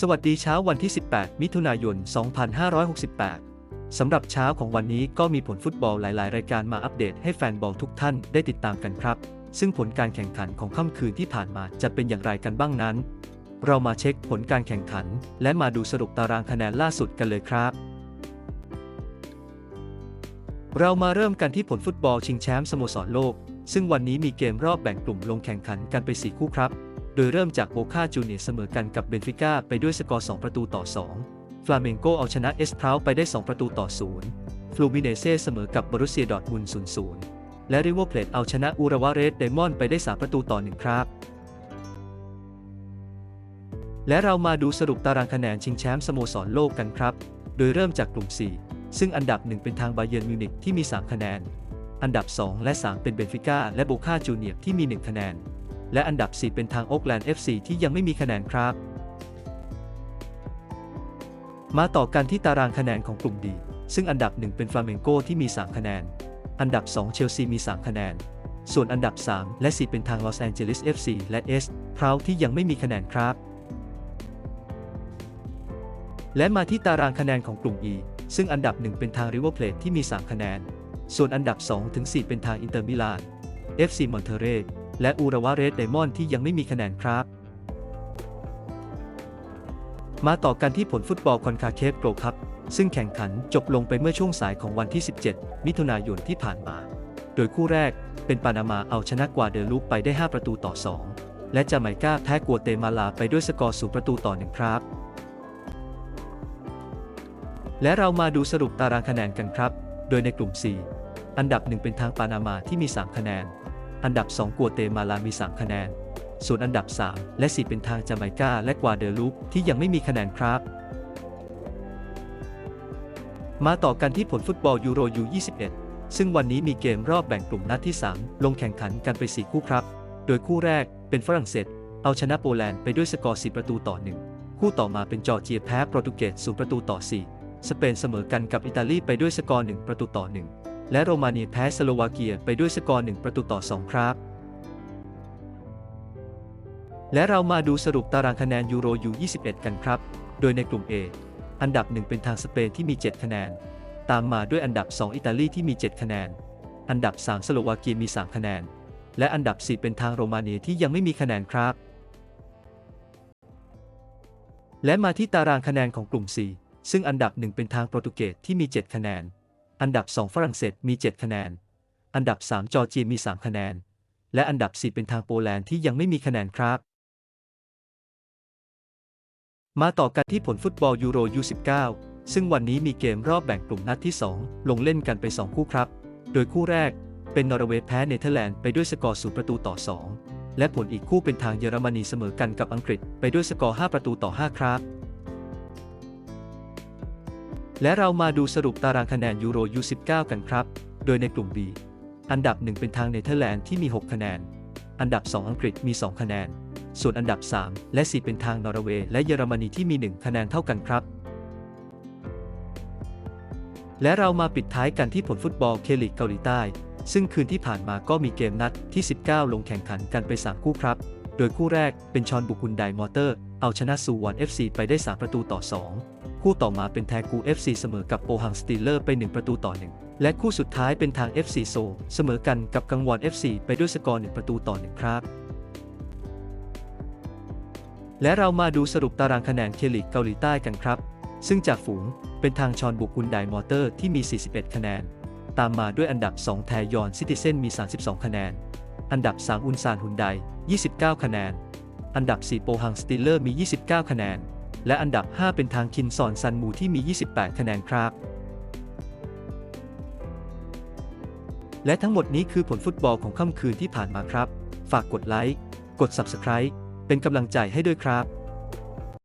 สวัสดีเช้าวันที่ 18 มิถุนายน 2568 สำหรับเช้าของวันนี้ก็มีผลฟุตบอลหลาย ๆ รายการมาอัปเดตให้แฟนบอลทุกท่านได้ติดตามกันครับ ซึ่งผลการแข่งขันของค่ำคืนที่ผ่านมาจะเป็นอย่างไรกันบ้างนั้น เรามาเช็คผลการแข่งขัน และมาดูสรุปตารางคะแนนล่าสุดกันเลยครับ เรามาเริ่มกันที่ผลฟุตบอลชิงแชมป์สโมสรโลก ซึ่งวันนี้มีเกมรอบแบ่งกลุ่มลงแข่งขันกันไป 4 คู่ครับ โดยเริ่มจากโบคาจูเนียเสมอกันกับเบนฟิก้าไปด้วยสกอร์ 2 ประตูต่อ 2 ฟลาเมงโกเอาชนะเอสพราวไปได้ 2 ประตูต่อ 0 ฟลูมิเนเซ่เสมอกับบรุเซียดอทมุนด์0-0 และริเวอร์เพลตเอาชนะอูราวาเรสไดมอนด์ไปได้ 3 ประตูต่อ 1 ครับ และเรามาดูสรุปตารางคะแนนชิงแชมป์สโมสรโลกกันครับ โดยเริ่มจากกลุ่ม 4 ซึ่งอันดับ 1 เป็นทางบาเยิร์นมิวนิกที่มี 3 คะแนน อันดับ 2 และ 3 เป็นเบนฟิก้าและโบคาจูเนียร์ที่มี 1 คะแนน และอันดับ 4 เป็นทางโอ๊กแลนด์ FC ที่ยังไม่มีคะแนนครับ มาต่อกันที่ตารางคะแนนของกลุ่มดี ซึ่งอันดับ 1 เป็นฟลาเมงโกที่มี 3 คะแนน อันดับ 2 เชลซีมี 3 คะแนน ส่วนอันดับ 3 และ 4 เป็นทางลอสแองเจลิส FC และเอสพราวที่ยังไม่มีคะแนนครับ และมาที่ตารางคะแนนของกลุ่ม E ซึ่งอันดับ 1 เป็นทางริเวอร์เพลทที่มี 3 คะแนน ส่วนอันดับ 2 ถึง 4 เป็นทางอินเตอร์มิลาน FC มอนเทเร และอูราวาเรสไดมอนด์ที่ยังไม่มีคะแนนครับ มาต่อกันที่ผลฟุตบอลคอนคาเคฟโกลคัพซึ่งแข่งขันจบลงไปเมื่อช่วงสายของวันที่ 17 มิถุนายนที่ผ่านมา โดยคู่แรกเป็นปานามาเอาชนะกวาเดลูปไปได้ 5 ประตูต่อ 2 และจาไมกาแพ้กัวเตมาลาไปด้วยสกอร์สูประตูต่อ1ครับและเรามาดูสรุปตารางคะแนนกันครับ โดยในกลุ่ม4อันดับ 1 เป็นทางปานามาที่มี 3 คะแนน อันดับ 2 กัวเตมาลามี 3 คะแนน ส่วนอันดับ 3 และ 4 เป็นทางจาไมกาและกวาเดลูปที่ยังไม่มีคะแนนครับ มาต่อกันที่ผลฟุตบอลยูโรยู21 ซึ่งวันนี้มีเกมรอบแบ่งกลุ่มนัดที่ 3 ลงแข่งขันกันไป 4 คู่ครับ โดยคู่แรกเป็นฝรั่งเศส เอาชนะโปแลนด์ไปด้วยสกอร์4ประตูต่อ 1 คู่ต่อมาเป็นจอร์เจียแพ้โปรตุเกส0ประตูต่อ 4 สเปนเสมอกันกับอิตาลีไปด้วยสกอร์ 1 ประตูต่อ 1 และโรมาเนียแพ้สโลวาเกียไปด้วยสกอร์1ประตูต่อ 2 ครับ และเรามาดูสรุปตารางคะแนนยูโรยู21 กันครับ โดยในกลุ่ม A อันดับ 1 เป็นทางสเปนที่มี 7 คะแนน ตามมาด้วยอันดับ 2 อิตาลีที่มี 7 คะแนน อันดับ 3 สโลวาเกียมี 3 คะแนน และอันดับ 4 เป็นทางโรมาเนียที่ยังไม่มีคะแนนครับ และมาที่ตารางคะแนนของกลุ่ม4ซึ่งอันดับ 1 เป็นทางโปรตุเกสที่มี 7 คะแนน อันดับ 2 ฝรั่งเศสมี 7 คะแนน อันดับ 3 จอร์เจียมี 3 คะแนน และอันดับ 4 เป็นทางโปแลนด์ที่ยังไม่มีคะแนนครับ มาต่อกันที่ผลฟุตบอลยูโรยู19ซึ่งวันนี้มีเกมรอบแบ่งกลุ่มนัดที่ 2 ลงเล่นกันไป 2 คู่ครับ โดยคู่แรกเป็นนอร์เวย์แพ้เนเธอร์แลนด์ไปด้วยสกอร์0ประตูต่อ 2 และผลอีกคู่เป็นทางเยอรมนีเสมอกันกับอังกฤษไปด้วยสกอร์ 5 ประตูต่อ 5 ครับ และเรามาดูสรุปตารางคะแนนยูโรยู19 กันครับ โดยในกลุ่ม B อันดับ 1 เป็นทางเนเธอร์แลนด์ที่มี 6 คะแนน อันดับ 2 อังกฤษมี 2 คะแนน ส่วนอันดับ 3 และ 4 เป็นทางนอร์เวย์และเยอรมนีที่มี 1 คะแนนเท่ากันครับ และเรามาปิดท้ายกันที่ผลฟุตบอลเคลิกเกาหลีใต้ ซึ่งคืนที่ผ่านมาก็มีเกมนัดที่ 19 ลงแข่งขันกันไป 3 คู่ครับ โดยคู่แรกเป็นชอนบุกุนไดมอเตอร์ เอาชนะซูวอน FC ไปได้ 3 ประตูต่อ 2 คู่ต่อมาเป็นแทกู FC เสมอกับโปฮังสตีเลอร์ไป 1 ประตูต่อ 1 และคู่สุดท้ายเป็นทาง FC โซ เสมอกันกับกังวอน FC ไปด้วยสกอร์ 1 ประตูต่อ 1 ครับ และเรามาดูสรุปตารางคะแนนเคลิกเกาหลีใต้กันครับ ซึ่งจากฝูงเป็นทางชอนบุกุนไดมอเตอร์ที่มี 41 คะแนน ตามมาด้วยอันดับ 2 แทยอนซิติเซนมี 32 คะแนน อันดับ 3 อุนซานฮุนได 29 คะแนน อันดับ 4 โปฮังสติลเลอร์มี 29 คะแนน และอันดับ 5 เป็นทางคินซอนซันมูที่มี 28 คะแนนครับ และทั้งหมดนี้คือผลฟุตบอลของค่ำคืนที่ผ่านมาครับ ฝากกดไลค์ กด Subscribe เป็นกำลังใจให้ด้วยครับ